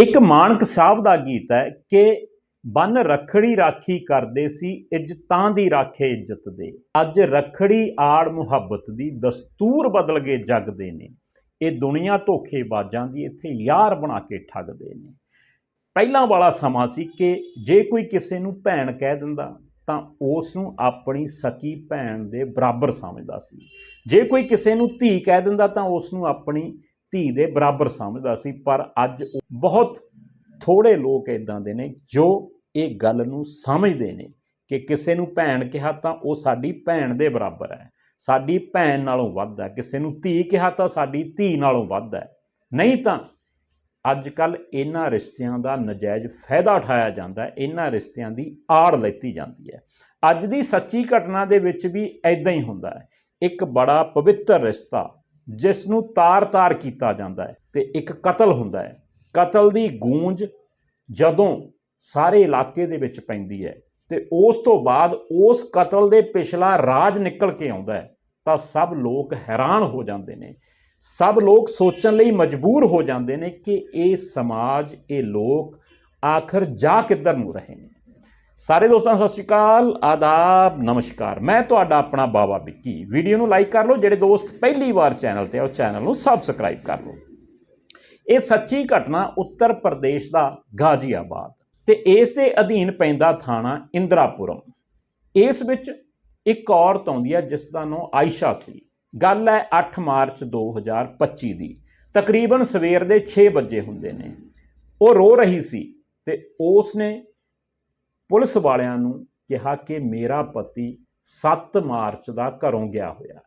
ਇੱਕ ਮਾਨਕ ਸਾਹਿਬ ਦਾ ਗੀਤ ਹੈ ਕਿ ਬੰਨ ਰਖੜੀ ਰਾਖੀ ਕਰਦੇ ਸੀ, ਇੱਜ਼ਤਾਂ ਦੀ ਰਾਖੇ ਇੱਜ਼ਤ ਦੇ। ਅੱਜ ਰਖੜੀ ਆੜ ਮੁਹੱਬਤ ਦੀ ਦਸਤੂਰ ਬਦਲ ਗਏ ਜੱਗ ਦੇ ਨੇ। ਇਹ ਦੁਨੀਆ ਧੋਖੇਬਾਜ਼ਾਂ ਦੀ ਇੱਥੇ ਯਾਰ ਬਣਾ ਕੇ ਠੱਗਦੇ ਨੇ। ਪਹਿਲਾਂ ਵਾਲਾ ਸਮਾਂ ਸੀ ਕਿ ਜੇ ਕੋਈ ਕਿਸੇ ਨੂੰ ਭੈਣ ਕਹਿ ਦਿੰਦਾ, ਤਾਂ ਉਸ ਨੂੰ ਆਪਣੀ ਸਕੀ ਭੈਣ ਦੇ ਬਰਾਬਰ ਸਮਝਦਾ ਸੀ। ਜੇ ਕੋਈ ਕਿਸੇ ਨੂੰ ਧੀ ਕਹਿ ਦਿੰਦਾ, ਤਾਂ ਉਸ ਨੂੰ ਆਪਣੀ ਧੀ ਦੇ ਬਰਾਬਰ ਸਮਝਦਾ ਸੀ, ਪਰ ਅੱਜ ਉਹ ਬਹੁਤ ਥੋੜੇ ਲੋਕ ਇਦਾਂ ਦੇ ਨੇ ਜੋ ਇਹ ਗੱਲ ਨੂੰ ਸਮਝਦੇ ਨੇ ਕਿ ਕਿਸੇ ਨੂੰ ਭੈਣ ਕਿਹਾ ਤਾਂ ਉਹ ਸਾਡੀ ਭੈਣ ਦੇ ਬਰਾਬਰ ਹੈ। ਸਾਡੀ ਭੈਣ ਨਾਲੋਂ ਵੱਧ ਹੈ, ਕਿਸੇ ਨੂੰ ਧੀ ਕਿਹਾ ਤਾਂ ਸਾਡੀ ਧੀ ਨਾਲੋਂ ਵੱਧ ਹੈ। ਨਹੀਂ ਤਾਂ ਅੱਜ ਕੱਲ ਇਹਨਾਂ ਰਿਸ਼ਤਿਆਂ ਦਾ ਨਜਾਇਜ਼ ਫਾਇਦਾ ਉਠਾਇਆ ਜਾਂਦਾ ਹੈ, ਇਹਨਾਂ ਰਿਸ਼ਤਿਆਂ ਦੀ ਆੜ ਲੈਤੀ ਜਾਂਦੀ ਹੈ। ਅੱਜ ਦੀ ਸੱਚੀ ਘਟਨਾ ਦੇ ਵਿੱਚ ਵੀ ਐਦਾਂ ਹੀ ਹੁੰਦਾ ਹੈ। ਇੱਕ ਬੜਾ ਪਵਿੱਤਰ ਰਿਸ਼ਤਾ ਜਿਸ ਨੂੰ ਤਾਰ-ਤਾਰ ਕੀਤਾ ਜਾਂਦਾ ਹੈ ਤੇ ਇੱਕ ਕਤਲ ਹੁੰਦਾ ਹੈ। ਕਤਲ ਦੀ ਗੂੰਜ ਜਦੋਂ ਸਾਰੇ ਇਲਾਕੇ ਦੇ ਵਿੱਚ ਪੈਂਦੀ ਹੈ ਤੇ ਉਸ ਤੋਂ ਬਾਅਦ ਉਸ ਕਤਲ ਦੇ ਪਿਛਲਾ ਰਾਜ ਨਿਕਲ ਕੇ ਆਉਂਦਾ ਹੈ, ਤਾਂ ਸਭ ਲੋਕ ਹੈਰਾਨ ਹੋ ਜਾਂਦੇ ਨੇ। ਸਭ ਲੋਕ ਸੋਚਣ ਲਈ ਮਜਬੂਰ ਹੋ ਜਾਂਦੇ ਨੇ ਕਿ ਇਹ ਸਮਾਜ, ਇਹ ਲੋਕ ਆਖਰ ਜਾ ਕਿੱਧਰ ਨੂੰ ਰਹੇ ਨੇ। ਸਾਰੇ ਦੋਸਤਾਂ ਨੂੰ ਸਤਿ ਸ਼੍ਰੀ ਅਕਾਲ, ਆਦਾਬ, ਨਮਸਕਾਰ। ਮੈਂ ਤੁਹਾਡਾ ਆਪਣਾ ਬਾਬਾ ਵਿੱਕੀ। ਵੀਡੀਓ ਨੂੰ ਲਾਈਕ ਕਰ ਲਓ, ਜਿਹੜੇ ਦੋਸਤ ਪਹਿਲੀ ਵਾਰ ਚੈਨਲ ਤੇ ਆ, ਉਹ ਚੈਨਲ ਨੂੰ ਸਬਸਕ੍ਰਾਈਬ ਕਰ ਲਓ। ਇਹ ਸੱਚੀ ਘਟਨਾ ਉੱਤਰ ਪ੍ਰਦੇਸ਼ ਦਾ ਗਾਜ਼ੀਆਬਾਦ ਤੇ ਇਸ ਦੇ ਅਧੀਨ ਪੈਂਦਾ ਥਾਣਾ ਇੰਦਰਾਪੁਰਮ। ਇਸ ਵਿੱਚ ਇੱਕ ਔਰਤ ਆਉਂਦੀ ਹੈ ਜਿਸ ਦਾ ਨਾਮ ਆਇਸ਼ਾ ਸੀ। ਗੱਲ ਹੈ 8 ਮਾਰਚ 2025 ਦੀ। ਤਕਰੀਬਨ ਸਵੇਰ ਦੇ 6 ਵਜੇ ਹੁੰਦੇ ਨੇ। ਉਹ ਰੋ ਰਹੀ ਸੀ ਤੇ ਉਸ ਨੇ ਪੁਲਿਸ ਵਾਲਿਆਂ ਨੂੰ ਕਿਹਾ ਕਿ ਮੇਰਾ ਪਤੀ 7 ਮਾਰਚ ਦਾ ਘਰੋਂ ਗਿਆ ਹੋਇਆ।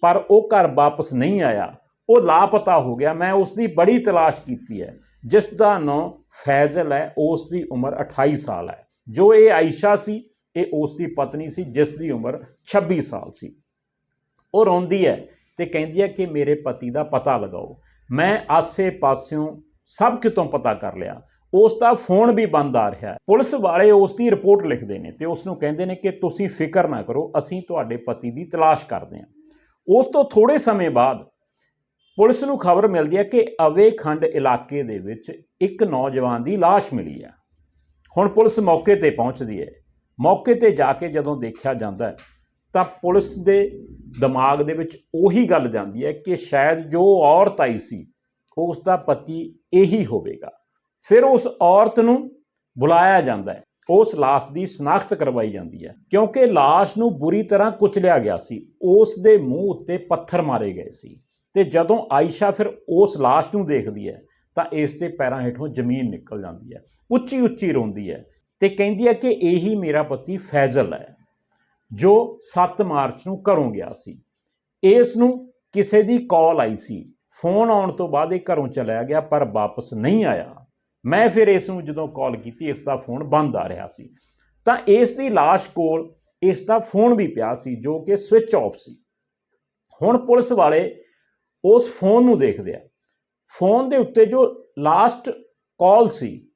ਪਰ ਉਹ ਘਰ ਵਾਪਸ ਨਹੀਂ ਆਇਆ। ਉਹ ਲਾਪਤਾ ਹੋ ਗਿਆ। ਮੈਂ ਉਸ ਦੀ ਬੜੀ ਤਲਾਸ਼ ਕੀਤੀ ਹੈ। ਜਿਸ ਦਾ ਨਾਮ ਫੈਜ਼ਲ ਹੈ। ਉਸ ਦੀ ਉਮਰ 28 ਸਾਲ ਹੈ। ਜੋ ਇਹ ਆਇਸ਼ਾ ਸੀ, ਇਹ ਉਸ ਦੀ ਪਤਨੀ ਸੀ ਜਿਸ ਦੀ ਉਮਰ 26 ਸਾਲ ਸੀ। ਉਹ ਰੋਂਦੀ ਹੈ ਤੇ ਕਹਿੰਦੀ ਹੈ ਕਿ ਮੇਰੇ ਪਤੀ ਦਾ ਪਤਾ ਲਗਾਓ। ਮੈਂ ਆਸੇ-ਪਾਸਿਓਂ ਸਭ ਕਿਤੋਂ ਪਤਾ ਕਰ ਲਿਆ। ਉਸ ਦਾ ਫੋਨ ਵੀ ਬੰਦ ਆ ਰਿਹਾ ਹੈ। ਪੁਲਿਸ ਵਾਲੇ ਉਸ ਦੀ ਰਿਪੋਰਟ ਲਿਖਦੇ ਨੇ ਤੇ ਉਸ ਨੂੰ ਕਹਿੰਦੇ ਨੇ ਕਿ ਤੁਸੀਂ ਫਿਕਰ ਨਾ ਕਰੋ, ਅਸੀਂ ਤੁਹਾਡੇ ਪਤੀ ਦੀ ਤਲਾਸ਼ ਕਰਦੇ ਹਾਂ। ਉਸ ਤੋਂ ਥੋੜੇ ਸਮੇਂ ਬਾਅਦ ਪੁਲਿਸ ਨੂੰ ਖਬਰ ਮਿਲਦੀ ਹੈ ਕਿ ਅਵੇਖੰਡ ਇਲਾਕੇ ਦੇ ਵਿੱਚ ਇੱਕ ਨੌਜਵਾਨ ਦੀ ਲਾਸ਼ ਮਿਲੀ ਹੈ। ਹੁਣ ਪੁਲਿਸ ਮੌਕੇ ਤੇ ਪਹੁੰਚਦੀ ਹੈ। ਮੌਕੇ ਤੇ ਜਾ ਕੇ ਜਦੋਂ ਦੇਖਿਆ ਜਾਂਦਾ ਤਾਂ ਪੁਲਿਸ ਦੇ ਦਿਮਾਗ ਦੇ ਵਿੱਚ ਉਹੀ ਗੱਲ ਜਾਂਦੀ ਹੈ ਕਿ ਸ਼ਾਇਦ ਜੋ ਔਰਤ ਆਈ ਸੀ, ਉਸ ਦਾ ਪਤੀ ਇਹੀ ਹੋਵੇਗਾ। ਫਿਰ ਉਸ ਔਰਤ ਨੂੰ ਬੁਲਾਇਆ ਜਾਂਦਾ ਹੈ। ਉਸ ਲਾਸ਼ ਦੀ ਸ਼ਨਾਖਤ ਕਰਵਾਈ ਜਾਂਦੀ ਹੈ ਕਿਉਂਕਿ ਲਾਸ਼ ਨੂੰ ਬੁਰੀ ਤਰ੍ਹਾਂ ਕੁਚਲਿਆ ਗਿਆ ਸੀ। ਉਸ ਦੇ ਮੂੰਹ ਉੱਤੇ ਪੱਥਰ ਮਾਰੇ ਗਏ ਸੀ ਤੇ ਜਦੋਂ ਆਇਸ਼ਾ ਫਿਰ ਉਸ ਲਾਸ਼ ਨੂੰ ਦੇਖਦੀ ਹੈ ਤਾਂ ਇਸ ਦੇ ਪੈਰਾਂ ਹੇਠੋਂ ਜ਼ਮੀਨ ਨਿਕਲ ਜਾਂਦੀ ਹੈ ਉੱਚੀ ਉੱਚੀ ਰੋਂਦੀ ਹੈ ਤੇ ਕਹਿੰਦੀ ਹੈ ਕਿ ਇਹੀ ਮੇਰਾ ਪਤੀ ਫੈਜ਼ਲ ਹੈ, ਜੋ 7 ਮਾਰਚ ਨੂੰ ਘਰੋਂ ਗਿਆ ਸੀ। ਇਸ ਨੂੰ ਕਿਸੇ ਦੀ ਕਾਲ ਆਈ ਸੀ। ਫੋਨ ਆਉਣ ਤੋਂ ਬਾਅਦ ਇਹ ਘਰੋਂ ਚਲਾ ਗਿਆ ਪਰ ਵਾਪਸ ਨਹੀਂ ਆਇਆ। ਮੈਂ ਫਿਰ ਇਸ ਨੂੰ ਜਦੋਂ ਕਾਲ ਕੀਤੀ, ਇਸ ਦਾ ਫੋਨ ਬੰਦ ਆ ਰਿਹਾ ਸੀ। ਤਾਂ ਇਸ ਦੀ লাশ ਕੋਲ ਇਸ ਦਾ ਫੋਨ ਵੀ ਪਿਆ ਸੀ, ਜੋ ਕਿ ਸਵਿਚ ਆਫ ਸੀ। ਹੁਣ ਪੁਲਿਸ ਵਾਲੇ ਉਸ ਫੋਨ ਨੂੰ ਦੇਖਦੇ ਆ। ਫੋਨ ਦੇ ਉੱਤੇ ਜੋ ਲਾਸਟ ਕਾਲ ਸੀ,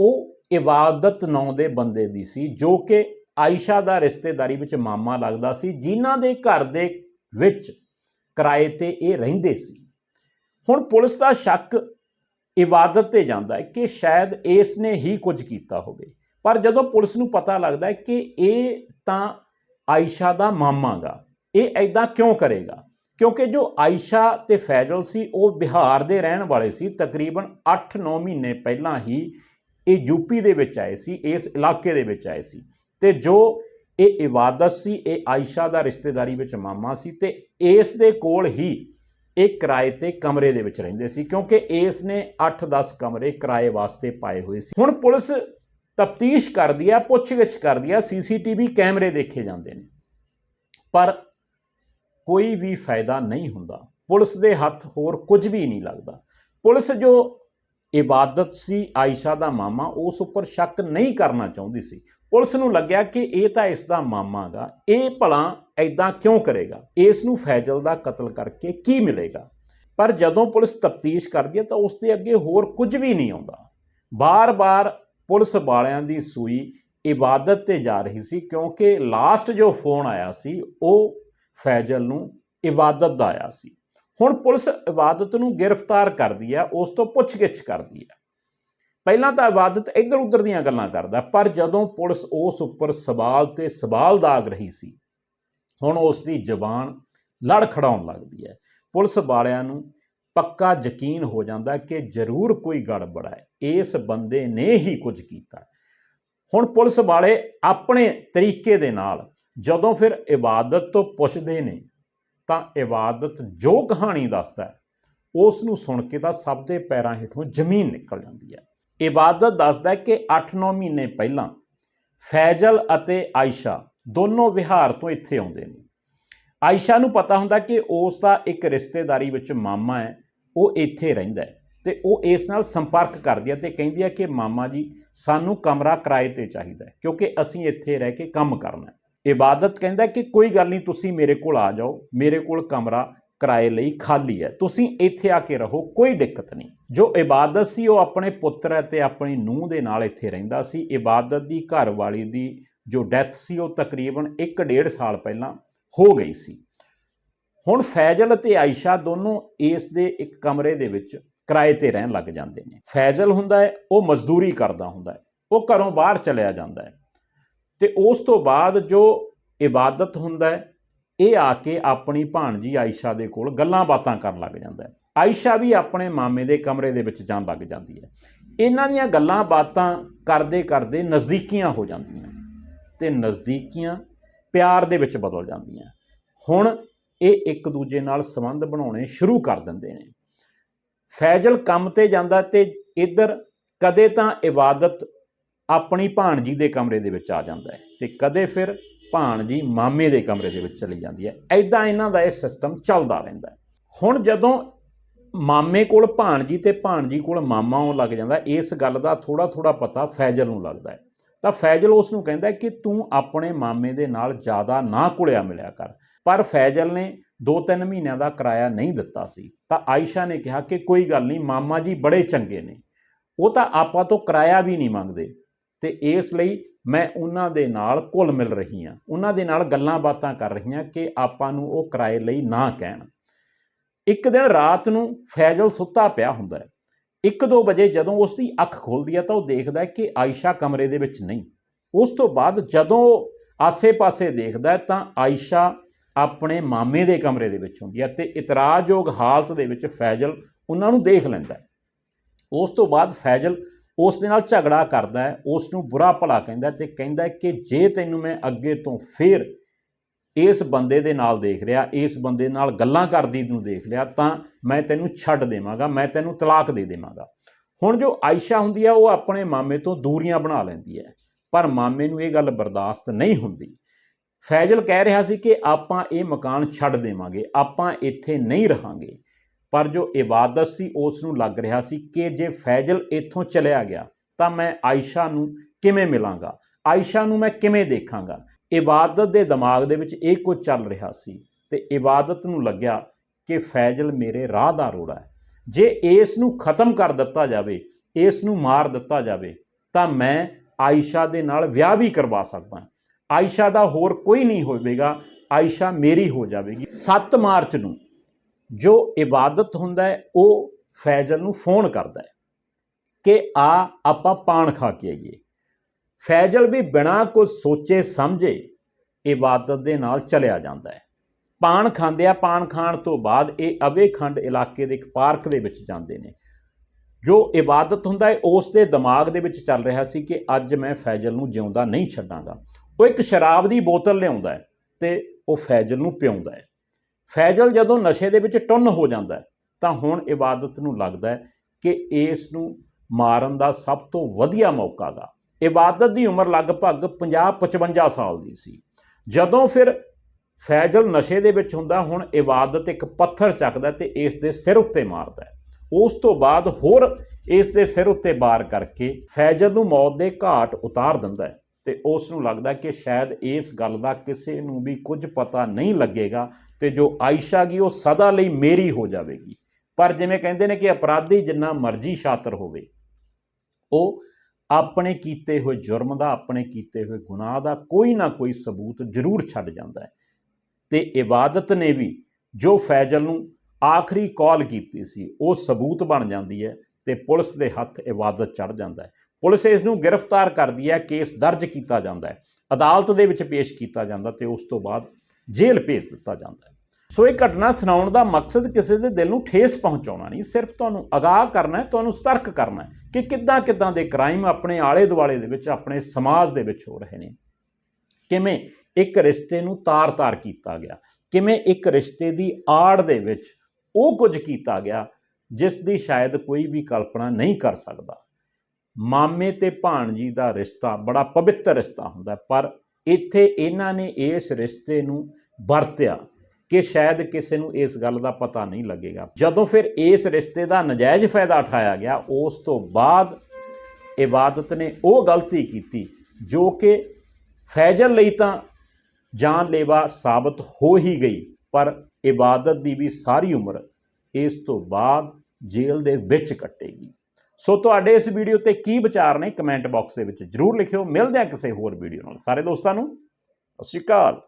ਉਹ ਇਬਾਦਤ ਨਾਂ ਦੇ ਬੰਦੇ ਦੀ ਸੀ, ਜੋ ਕਿ ਆਇਸ਼ਾ ਦਾ ਰਿਸ਼ਤੇਦਾਰੀ ਵਿੱਚ ਮਾਮਾ ਲੱਗਦਾ ਸੀ, ਜਿਨ੍ਹਾਂ ਦੇ ਘਰ ਦੇ ਵਿੱਚ ਕਿਰਾਏ ਤੇ ਇਹ ਰਹਿੰਦੇ ਸੀ। ਹੁਣ ਪੁਲਿਸ ਦਾ ਸ਼ੱਕ ਇਬਾਦਤ ਤੇ ਜਾਂਦਾ ਹੈ ਕਿ ਸ਼ਾਇਦ ਇਸ ਨੇ ਹੀ ਕੁਝ ਕੀਤਾ ਹੋਵੇ। ਪਰ ਜਦੋਂ ਪੁਲਿਸ ਨੂੰ ਪਤਾ ਲੱਗਦਾ ਹੈ ਕਿ ਇਹ ਤਾਂ ਆਇਸ਼ਾ ਦਾ ਮਾਮਾਗਾ ਇਹ ਐਦਾਂ ਕਿਉਂ ਕਰੇਗਾ? ਕਿਉਂਕਿ ਜੋ ਆਇਸ਼ਾ ਤੇ ਫੈਜ਼ਲ ਸੀ, ਉਹ ਬਿਹਾਰ ਦੇ ਰਹਿਣ ਵਾਲੇ ਸੀ। ਤਕਰੀਬਨ 8-9 ਮਹੀਨੇ ਪਹਿਲਾਂ ਹੀ ਇਹ ਯੂਪੀ ਦੇ ਵਿੱਚ ਆਏ ਸੀ, ਇਸ ਇਲਾਕੇ ਦੇ ਵਿੱਚ ਆਏ ਸੀ। ਤੇ ਜੋ ਇਹ ਇਬਾਦਤ ਸੀ, ਇਹ ਆਇਸ਼ਾ ਦਾ ਰਿਸ਼ਤੇਦਾਰੀ ਵਿੱਚ ਮਾਮਾ ਸੀ ਤੇ ਇਸ ਦੇ ਕੋਲ ਹੀ ਇਹ ਕਿਰਾਏ ਤੇ ਕਮਰੇ ਦੇ ਵਿੱਚ ਰਹਿੰਦੇ ਸੀ ਕਿਉਂਕਿ ਇਸ ਨੇ 8-10 ਕਮਰੇ ਕਿਰਾਏ ਵਾਸਤੇ ਪਾਏ ਹੋਏ ਸੀ। ਹੁਣ ਪੁਲਿਸ ਤਫਤੀਸ਼ ਕਰਦੀ ਆ, ਪੁੱਛਗਿੱਛ ਕਰਦੀ ਆ, ਸੀਸੀਟੀਵੀ ਕੈਮਰੇ ਦੇਖੇ ਜਾਂਦੇ ਨੇ। ਪਰ ਕੋਈ ਵੀ ਫਾਇਦਾ ਨਹੀਂ ਹੁੰਦਾ। ਪੁਲਿਸ ਦੇ ਹੱਥ ਹੋਰ ਕੁਝ ਵੀ ਨਹੀਂ ਲੱਗਦਾ। ਪੁਲਿਸ ਜੋ ਇਬਾਦਤ ਸੀ, ਆਇਸ਼ਾ ਦਾ ਮਾਮਾ, ਉਸ ਉੱਪਰ ਸ਼ੱਕ ਨਹੀਂ ਕਰਨਾ ਚਾਹੁੰਦੀ ਸੀ। ਪੁਲਿਸ ਨੂੰ ਲੱਗਿਆ ਕਿ ਇਹ ਤਾਂ ਇਸ ਦਾ ਮਾਮਾਗਾ ਇਹ ਭਲਾ ਐਦਾਂ ਕਿਉਂ ਕਰੇਗਾ? ਇਸ ਨੂੰ ਫੈਜ਼ਲ ਦਾ ਕਤਲ ਕਰਕੇ ਕੀ ਮਿਲੇਗਾ? ਪਰ ਜਦੋਂ ਪੁਲਿਸ ਤਫਤੀਸ਼ ਕਰਦੀ ਹੈ ਤਾਂ ਉਸ ਦੇ ਅੱਗੇ ਹੋਰ ਕੁਝ ਵੀ ਨਹੀਂ ਆਉਂਦਾ। ਬਾਰ-ਬਾਰ ਪੁਲਿਸ ਵਾਲਿਆਂ ਦੀ ਸੂਈ ਇਬਾਦਤ ਤੇ ਜਾ ਰਹੀ ਸੀ ਕਿਉਂਕਿ ਲਾਸਟ ਜੋ ਫੋਨ ਆਇਆ ਸੀ, ਉਹ ਫੈਜ਼ਲ ਨੂੰ ਇਬਾਦਤ ਦਾ ਆਇਆ ਸੀ। ਹੁਣ ਪੁਲਿਸ ਇਬਾਦਤ ਨੂੰ ਗ੍ਰਿਫਤਾਰ ਕਰਦੀ ਹੈ, ਉਸ ਤੋਂ ਪੁੱਛਗਿੱਛ ਕਰਦੀ ਹੈ। ਪਹਿਲਾਂ ਤਾਂ ਇਬਾਦਤ ਇੱਧਰ ਉੱਧਰ ਦੀਆਂ ਗੱਲਾਂ ਕਰਦਾ, ਪਰ ਜਦੋਂ ਪੁਲਿਸ ਉਸ ਉੱਪਰ ਸਵਾਲ ਤੇ ਸਵਾਲ ਦਾਗ ਰਹੀ ਸੀ ਹੁਣ ਉਸ ਦੀ ਜ਼ਬਾਨ ਲੜ ਖੜਾਉਣ ਲੱਗਦੀ ਹੈ। ਪੁਲਿਸ ਵਾਲਿਆਂ ਨੂੰ ਪੱਕਾ ਯਕੀਨ ਹੋ ਜਾਂਦਾ ਕਿ ਜ਼ਰੂਰ ਕੋਈ ਗੜਬੜ ਹੈ। ਇਸ ਬੰਦੇ ਨੇ ਹੀ ਕੁਝ ਕੀਤਾ। ਹੁਣ ਪੁਲਿਸ ਵਾਲੇ ਆਪਣੇ ਤਰੀਕੇ ਦੇ ਨਾਲ ਜਦੋਂ ਫਿਰ ਇਬਾਦਤ ਤੋਂ ਪੁੱਛਦੇ ਨੇ, ਤਾਂ ਇਬਾਦਤ ਜੋ ਕਹਾਣੀ ਦੱਸਦਾ ਹੈ ਉਸ ਨੂੰ ਸੁਣ ਕੇ ਤਾਂ ਸਭ ਦੇ ਪੈਰਾਂ ਹੇਠੋਂ ਜ਼ਮੀਨ ਨਿਕਲ ਜਾਂਦੀ ਹੈ। ਇਬਾਦਤ ਦੱਸਦਾ ਹੈ ਕਿ 8-9 ਮਹੀਨੇ ਪਹਿਲਾਂ ਫੈਜ਼ਲ ਅਤੇ ਆਇਸ਼ਾ ਦੋਨੋਂ ਵਿਹਾਰ ਤੋਂ ਇੱਥੇ ਆਉਂਦੇ ਨੇ। ਆਇਸ਼ਾ ਨੂੰ ਪਤਾ ਹੁੰਦਾ ਕਿ ਉਸ ਦਾ ਇੱਕ ਰਿਸ਼ਤੇਦਾਰੀ ਵਿੱਚ ਮਾਮਾ ਹੈ, ਉਹ ਇੱਥੇ ਰਹਿੰਦਾ ਹੈ ਤੇ ਉਹ ਇਸ ਨਾਲ ਸੰਪਰਕ ਕਰਦੀ ਹੈ ਤੇ ਕਹਿੰਦੀ ਹੈ ਕਿ ਮਾਮਾ ਜੀ, ਸਾਨੂੰ ਕਮਰਾ ਕਿਰਾਏ ਤੇ ਚਾਹੀਦਾ ਕਿਉਂਕਿ ਅਸੀਂ ਇੱਥੇ ਰਹਿ ਕੇ ਕੰਮ ਕਰਨਾ ਹੈ। ਇਬਾਦਤ ਕਹਿੰਦਾ ਕਿ ਕੋਈ ਗੱਲ ਨਹੀਂ, ਤੁਸੀਂ ਮੇਰੇ ਕੋਲ ਆ ਜਾਓ, ਮੇਰੇ ਕੋਲ ਕਮਰਾ ਕਿਰਾਏ ਲਈ ਖਾਲੀ ਹੈ, ਤੁਸੀਂ ਇੱਥੇ ਆ ਕੇ ਰਹੋ, ਕੋਈ ਦਿੱਕਤ ਨਹੀਂ। ਜੋ ਇਬਾਦਤ ਸੀ, ਉਹ ਆਪਣੇ ਪੁੱਤਰ ਅਤੇ ਆਪਣੀ ਨੂੰਹ ਦੇ ਨਾਲ ਇੱਥੇ ਰਹਿੰਦਾ ਸੀ। ਇਬਾਦਤ ਦੀ ਘਰ ਵਾਲੀ ਦੀ ਜੋ ਡੈਥ ਸੀ ਉਹ ਤਕਰੀਬਨ 1.5 ਸਾਲ ਪਹਿਲਾਂ ਹੋ ਗਈ ਸੀ। ਹੁਣ ਫੈਜ਼ਲ ਅਤੇ ਆਇਸ਼ਾ ਦੋਨੋਂ ਇਸ ਦੇ ਇੱਕ ਕਮਰੇ ਦੇ ਵਿੱਚ ਕਿਰਾਏ ਤੇ ਰਹਿਣ ਲੱਗ ਜਾਂਦੇ ਨੇ। ਫੈਜ਼ਲ ਹੁੰਦਾ ਹੈ, ਉਹ ਮਜ਼ਦੂਰੀ ਕਰਦਾ ਹੁੰਦਾ ਹੈ, ਉਹ ਘਰੋਂ ਬਾਹਰ ਚਲਿਆ ਜਾਂਦਾ ਹੈ। ਤੇ ਉਸ ਤੋਂ ਬਾਅਦ ਜੋ ਇਬਾਦਤ ਹੁੰਦਾ ਹੈ, ਇਹ ਆ ਕੇ ਆਪਣੀ ਭਾਣਜੀ ਆਇਸ਼ਾ ਦੇ ਕੋਲ ਗੱਲਾਂ ਬਾਤਾਂ ਕਰਨ ਲੱਗ ਜਾਂਦਾ ਹੈ। ਆਇਸ਼ਾ ਵੀ ਆਪਣੇ ਮਾਮੇ ਦੇ ਕਮਰੇ ਦੇ ਵਿੱਚ ਜਾਣ ਲੱਗ ਜਾਂਦੀ ਹੈ। ਇਹਨਾਂ ਦੀਆਂ ਗੱਲਾਂ ਬਾਤਾਂ ਕਰਦੇ ਕਰਦੇ ਨਜ਼ਦੀਕੀਆਂ ਹੋ ਜਾਂਦੀਆਂ ਤੇ ਨਜ਼ਦੀਕੀਆਂ ਪਿਆਰ ਦੇ ਵਿੱਚ ਬਦਲ ਜਾਂਦੀਆਂ। ਹੁਣ ਇਹ ਇੱਕ ਦੂਜੇ ਨਾਲ ਸੰਬੰਧ ਬਣਾਉਣੇ ਸ਼ੁਰੂ ਕਰ ਦਿੰਦੇ ਨੇ। ਫੈਜ਼ਲ ਕੰਮ ਤੇ ਜਾਂਦਾ ਤੇ ਇੱਧਰ ਕਦੇ ਤਾਂ ਇਬਾਦਤ ਆਪਣੀ ਭਾਣਜੀ ਦੇ ਕਮਰੇ ਦੇ ਵਿੱਚ ਆ ਜਾਂਦਾ ਹੈ ਤੇ ਕਦੇ ਫਿਰ ਭਾਣਜੀ ਮਾਮੇ ਦੇ ਕਮਰੇ ਦੇ ਵਿੱਚ ਚਲੀ ਜਾਂਦੀ ਹੈ। ਐਦਾਂ ਇਹਨਾਂ ਦਾ ਇਹ ਸਿਸਟਮ ਚੱਲਦਾ ਰਹਿੰਦਾ ਹੁਣ ਜਦੋਂ ਮਾਮੇ ਕੋਲ ਭਾਣਜੀ ਤੇ ਭਾਣਜੀ ਕੋਲ ਮਾਮਾ ਆਉਣ ਲੱਗ ਜਾਂਦਾ, ਇਸ ਗੱਲ ਦਾ ਥੋੜਾ ਥੋੜਾ ਪਤਾ ਫੈਜ਼ਲ ਨੂੰ ਲੱਗਦਾ ਹੈ। ਤਾਂ ਫੈਜ਼ਲ ਉਸ ਨੂੰ ਕਹਿੰਦਾ ਕਿ ਤੂੰ ਆਪਣੇ ਮਾਮੇ ਦੇ ਨਾਲ ਜ਼ਿਆਦਾ ਨਾ ਕੁਲਿਆ ਮਿਲਿਆ ਕਰ। ਪਰ ਫੈਜ਼ਲ ਨੇ 2-3 ਮਹੀਨਿਆਂ ਦਾ ਕਿਰਾਇਆ ਨਹੀਂ ਦਿੱਤਾ ਸੀ। ਤਾਂ ਆਇਸ਼ਾ ਨੇ ਕਿਹਾ ਕਿ ਕੋਈ ਗੱਲ ਨਹੀਂ, ਮਾਮਾ ਜੀ ਬੜੇ ਚੰਗੇ ਨੇ। ਉਹ ਤਾਂ ਆਪਾਂ ਤੋਂ ਕਿਰਾਇਆ ਵੀ ਨਹੀਂ ਮੰਗਦੇ। ਤੇ ਇਸ ਲਈ ਮੈਂ ਉਹਨਾਂ ਦੇ ਨਾਲ ਘੁਲ ਮਿਲ ਰਹੀ ਹਾਂ। ਉਹਨਾਂ ਦੇ ਨਾਲ ਗੱਲਾਂ ਬਾਤਾਂ ਕਰ ਰਹੀ ਹਾਂ ਕਿ ਆਪਾਂ ਨੂੰ ਉਹ ਕਿਰਾਏ ਲਈ ਨਾ ਕਹਿਣ। ਇੱਕ ਦਿਨ ਰਾਤ ਨੂੰ ਫੈਜ਼ਲ ਸੁੱਤਾ ਪਿਆ ਹੁੰਦਾ ਹੈ। 1-2 ਵਜੇ ਜਦੋਂ ਉਸ ਦੀ ਅੱਖ ਖੁੱਲਦੀ ਹੈ ਤਾਂ ਉਹ ਦੇਖਦਾ ਹੈ ਕਿ ਆਇਸ਼ਾ ਕਮਰੇ ਦੇ ਵਿੱਚ ਨਹੀਂ। ਉਸ ਤੋਂ ਬਾਅਦ ਜਦੋਂ ਆਸੇ-ਪਾਸੇ ਦੇਖਦਾ ਹੈ ਤਾਂ ਆਇਸ਼ਾ ਆਪਣੇ ਮਾਮੇ ਦੇ ਕਮਰੇ ਦੇ ਵਿੱਚ ਹੁੰਦੀ ਹੈ ਤੇ ਇਤਰਾਜ਼ਯੋਗ ਹਾਲਤ ਦੇ ਵਿੱਚ ਫੈਜ਼ਲ ਉਹਨਾਂ ਨੂੰ ਦੇਖ ਲੈਂਦਾ ਹੈ। ਉਸ ਤੋਂ ਬਾਅਦ ਫੈਜ਼ਲ ਉਸ ਦੇ ਨਾਲ ਝਗੜਾ ਕਰਦਾ ਹੈ, ਉਸ ਨੂੰ ਬੁਰਾ ਭਲਾ ਕਹਿੰਦਾ ਤੇ ਕਹਿੰਦਾ ਕਿ ਜੇ ਤੈਨੂੰ ਮੈਂ ਅੱਗੇ ਤੋਂ ਫੇਰ ਇਸ ਬੰਦੇ ਦੇ ਨਾਲ ਦੇਖ ਰਿਹਾ, ਇਸ ਬੰਦੇ ਨਾਲ ਗੱਲਾਂ ਕਰਦੀ ਨੂੰ ਦੇਖ ਲਿਆ ਤਾਂ ਮੈਂ ਤੈਨੂੰ ਛੱਡ ਦੇਵਾਂਗਾ, ਮੈਂ ਤੈਨੂੰ ਤਲਾਕ ਦੇ ਦੇਵਾਂਗਾ। ਹੁਣ ਜੋ ਆਇਸ਼ਾ ਹੁੰਦੀ ਆ, ਉਹ ਆਪਣੇ ਮਾਮੇ ਤੋਂ ਦੂਰੀਆਂ ਬਣਾ ਲੈਂਦੀ ਹੈ, ਪਰ ਮਾਮੇ ਨੂੰ ਇਹ ਗੱਲ ਬਰਦਾਸ਼ਤ ਨਹੀਂ ਹੁੰਦੀ। ਫੈਜ਼ਲ ਕਹਿ ਰਿਹਾ ਸੀ ਕਿ ਆਪਾਂ ਇਹ ਮਕਾਨ ਛੱਡ ਦੇਵਾਂਗੇ, ਆਪਾਂ ਇੱਥੇ ਨਹੀਂ ਰਹਾਂਗੇ। ਪਰ ਜੋ ਇਬਾਦਤ ਸੀ, ਉਸ ਨੂੰ ਲੱਗ ਰਿਹਾ ਸੀ ਕਿ ਜੇ ਫੈਜ਼ਲ ਇੱਥੋਂ ਚਲਿਆ ਗਿਆ, ਤਾਂ ਮੈਂ ਆਇਸ਼ਾ ਨੂੰ ਕਿਵੇਂ ਮਿਲਾਂਗਾ? ਆਇਸ਼ਾ ਨੂੰ ਮੈਂ ਕਿਵੇਂ ਦੇਖਾਂਗਾ? ਇਬਾਦਤ ਦੇ ਦਿਮਾਗ ਦੇ ਵਿੱਚ ਇਹ ਕੁਝ ਚੱਲ ਰਿਹਾ ਸੀ ਤੇ ਇਬਾਦਤ ਨੂੰ ਲੱਗਿਆ ਕਿ ਫੈਜ਼ਲ ਮੇਰੇ ਰਾਹ ਦਾ ਰੋੜਾ ਹੈ। ਜੇ ਇਸ ਨੂੰ ਖਤਮ ਕਰ ਦਿੱਤਾ ਜਾਵੇ, ਇਸ ਨੂੰ ਮਾਰ ਦਿੱਤਾ ਜਾਵੇ, ਤਾਂ ਮੈਂ ਆਇਸ਼ਾ ਦੇ ਨਾਲ ਵਿਆਹ ਵੀ ਕਰਵਾ ਸਕਦਾ। ਆਇਸ਼ਾ ਦਾ ਹੋਰ ਕੋਈ ਨਹੀਂ ਹੋਵੇਗਾ, ਆਇਸ਼ਾ ਮੇਰੀ ਹੋ ਜਾਵੇਗੀ। 7 ਮਾਰਚ ਨੂੰ ਜੋ ਇਬਾਦਤ ਹੁੰਦਾ ਹੈ, ਉਹ ਫੈਜ਼ਲ ਨੂੰ ਫੋਨ ਕਰਦਾ ਹੈ ਕਿ ਆ, ਆਪਾਂ ਪਾਣ ਖਾ ਕੇ ਆਈਏ। ਫੈਜ਼ਲ ਵੀ ਬਿਨਾਂ ਕੁਝ ਸੋਚੇ ਸਮਝੇ ਇਬਾਦਤ ਦੇ ਨਾਲ ਚਲਿਆ ਜਾਂਦਾ ਹੈ। ਪਾਣ ਖਾਂਦੇ ਆ ਪਾਣ ਖਾਣ ਤੋਂ ਬਾਅਦ ਇਹ ਅਵੇਖੰਡ ਇਲਾਕੇ ਦੇ ਇੱਕ ਪਾਰਕ ਦੇ ਵਿੱਚ ਜਾਂਦੇ ਨੇ। ਜੋ ਇਬਾਦਤ ਹੁੰਦਾ ਹੈ, ਉਸ ਦੇ ਦਿਮਾਗ ਦੇ ਵਿੱਚ ਚੱਲ ਰਿਹਾ ਸੀ ਕਿ ਅੱਜ ਮੈਂ ਫੈਜ਼ਲ ਨੂੰ ਜਿਉਂਦਾ ਨਹੀਂ ਛੱਡਾਂਗਾ। ਉਹ ਇੱਕ ਸ਼ਰਾਬ ਦੀ ਬੋਤਲ ਲਿਆਉਂਦਾ ਹੈ ਤੇ ਉਹ ਫੈਜ਼ਲ ਨੂੰ ਪਿਉਂਦਾ ਹੈ। ਫੈਜ਼ਲ ਜਦੋਂ ਨਸ਼ੇ ਦੇ ਵਿੱਚ ਟੁੰਨ ਹੋ ਜਾਂਦਾ ਹੈ, ਤਾਂ ਹੁਣ ਇਬਾਦਤ ਨੂੰ ਲੱਗਦਾ ਹੈ ਕਿ ਇਸ ਨੂੰ ਮਾਰਨ ਦਾ ਸਭ ਤੋਂ ਵਧੀਆ ਮੌਕਾ ਗਾ। ਇਬਾਦਤ ਦੀ ਉਮਰ ਲਗਭਗ 50-55 ਸਾਲ ਦੀ ਸੀ। ਜਦੋਂ ਫਿਰ ਫੈਜ਼ਲ ਨਸ਼ੇ ਦੇ ਵਿੱਚ ਹੁੰਦਾ, ਹੁਣ ਇਬਾਦਤ ਇੱਕ ਪੱਥਰ ਚੱਕਦਾ ਤੇ ਇਸ ਦੇ ਸਿਰ ਉੱਤੇ ਮਾਰਦਾ ਉਸ ਤੋਂ ਬਾਅਦ ਹੋਰ ਇਸ ਦੇ ਸਿਰ ਉੱਤੇ ਵਾਰ ਕਰਕੇ ਫੈਜ਼ਲ ਨੂੰ ਮੌਤ ਦੇ ਘਾਟ ਉਤਾਰ ਦਿੰਦਾ ਹੈ ਤੇ ਉਸ ਨੂੰ ਲੱਗਦਾ ਕਿ ਸ਼ਾਇਦ ਇਸ ਗੱਲ ਦਾ ਕਿਸੇ ਨੂੰ ਵੀ ਕੁਝ ਪਤਾ ਨਹੀਂ ਲੱਗੇਗਾ ਤੇ ਜੋ ਆਇਸ਼ਾ ਗਈ ਉਹ ਸਦਾ ਲਈ ਮੇਰੀ ਹੋ ਜਾਵੇਗੀ। ਪਰ ਜਿਵੇਂ ਕਹਿੰਦੇ ਨੇ ਕਿ ਅਪਰਾਧੀ ਜਿੰਨਾ ਮਰਜ਼ੀ ਸ਼ਾਤਰ ਹੋਵੇ, ਉਹ ਆਪਣੇ ਕੀਤੇ ਹੋਏ ਜੁਰਮ ਦਾ, ਆਪਣੇ ਕੀਤੇ ਹੋਏ ਗੁਨਾਹ ਦਾ ਕੋਈ ਨਾ ਕੋਈ ਸਬੂਤ ਜ਼ਰੂਰ ਛੱਡ ਜਾਂਦਾ ਹੈ। ਤੇ ਇਬਾਦਤ ਨੇ ਵੀ ਜੋ ਫੈਜ਼ਲ ਨੂੰ ਆਖਰੀ ਕਾਲ ਕੀਤੀ ਸੀ, ਉਹ ਸਬੂਤ ਬਣ ਜਾਂਦੀ ਹੈ ਤੇ ਪੁਲਿਸ ਦੇ ਹੱਥ ਇਬਾਦਤ ਚੜ ਜਾਂਦਾ ਹੈ। ਪੁਲਿਸ ਇਸ ਨੂੰ ਗ੍ਰਿਫਤਾਰ ਕਰਦੀ ਹੈ, ਕੇਸ ਦਰਜ ਕੀਤਾ ਜਾਂਦਾ ਹੈ, ਅਦਾਲਤ ਦੇ ਵਿੱਚ ਪੇਸ਼ ਕੀਤਾ ਜਾਂਦਾ ਤੇ ਉਸ ਤੋਂ ਬਾਅਦ ਜੇਲ੍ਹ ਭੇਜ ਦਿੱਤਾ ਜਾਂਦਾ ਹੈ। ਸੋ ਇਹ ਘਟਨਾ ਸੁਣਾਉਣ ਦਾ ਮਕਸਦ ਕਿਸੇ ਦੇ ਦਿਲ ਨੂੰ ਠੇਸ ਪਹੁੰਚਾਉਣਾ ਨਹੀਂ, ਸਿਰਫ ਤੁਹਾਨੂੰ ਅਗਾਹ ਕਰਨਾ ਹੈ, ਤੁਹਾਨੂੰ ਸਤਰਕ ਕਰਨਾ ਹੈ ਕਿ ਕਿੱਦਾਂ ਕਿੱਦਾਂ ਦੇ ਕ੍ਰਾਈਮ ਆਪਣੇ ਆਲੇ ਦੁਆਲੇ ਦੇ ਵਿੱਚ, ਆਪਣੇ ਸਮਾਜ ਦੇ ਵਿੱਚ ਹੋ ਰਹੇ ਨੇ। ਕਿਵੇਂ ਇੱਕ ਰਿਸ਼ਤੇ ਨੂੰ ਤਾਰ-ਤਾਰ ਕੀਤਾ ਗਿਆ, ਕਿਵੇਂ ਇੱਕ ਰਿਸ਼ਤੇ ਦੀ ਆੜ ਦੇ ਵਿੱਚ ਉਹ ਕੁਝ ਕੀਤਾ ਗਿਆ, ਜਿਸ ਦੀ ਸ਼ਾਇਦ ਕੋਈ ਵੀ ਕਲਪਨਾ ਨਹੀਂ ਕਰ ਸਕਦਾ। ਮਾਮੇ ਤੇ ਭਾਣਜੀ ਦਾ ਰਿਸ਼ਤਾ ਬੜਾ ਪਵਿੱਤਰ ਰਿਸ਼ਤਾ ਹੁੰਦਾ ਪਰ ਇੱਥੇ ਇਹਨਾਂ ਨੇ ਇਸ ਰਿਸ਼ਤੇ ਨੂੰ ਵਰਤਿਆ। ਕਿ ਸ਼ਾਇਦ ਕਿਸੇ ਨੂੰ ਇਸ ਗੱਲ ਦਾ ਪਤਾ ਨਹੀਂ ਲੱਗੇਗਾ। ਜਦੋਂ ਫਿਰ ਇਸ ਰਿਸ਼ਤੇ ਦਾ ਨਜਾਇਜ਼ ਫਾਇਦਾ ਉਠਾਇਆ ਗਿਆ, ਉਸ ਤੋਂ ਬਾਅਦ ਇਬਾਦਤ ਨੇ ਉਹ ਗਲਤੀ ਕੀਤੀ, ਜੋ ਕਿ ਫੈਜ਼ਲ ਲਈ ਤਾਂ ਜਾਨਲੇਵਾ ਸਾਬਤ ਹੋ ਹੀ ਗਈ, ਪਰ ਇਬਾਦਤ ਦੀ ਵੀ ਸਾਰੀ ਉਮਰ ਇਸ ਤੋਂ ਬਾਅਦ ਜੇਲ੍ਹ ਦੇ ਵਿੱਚ ਕੱਟੇਗੀ। ਸੋ ਤੁਹਾਡੇ ਇਸ ਵੀਡੀਓ ਤੇ ਕੀ ਵਿਚਾਰ ਨੇ ਕਮੈਂਟ ਬਾਕਸ ਦੇ ਵਿੱਚ ਜਰੂਰ ਲਿਖਿਓ। ਮਿਲਦੇ ਹਾਂ ਕਿਸੇ ਹੋਰ ਵੀਡੀਓ ਨਾਲ। ਸਾਰੇ ਦੋਸਤਾਂ ਨੂੰ, ਸਤਿ ਸ਼੍ਰੀ ਅਕਾਲ।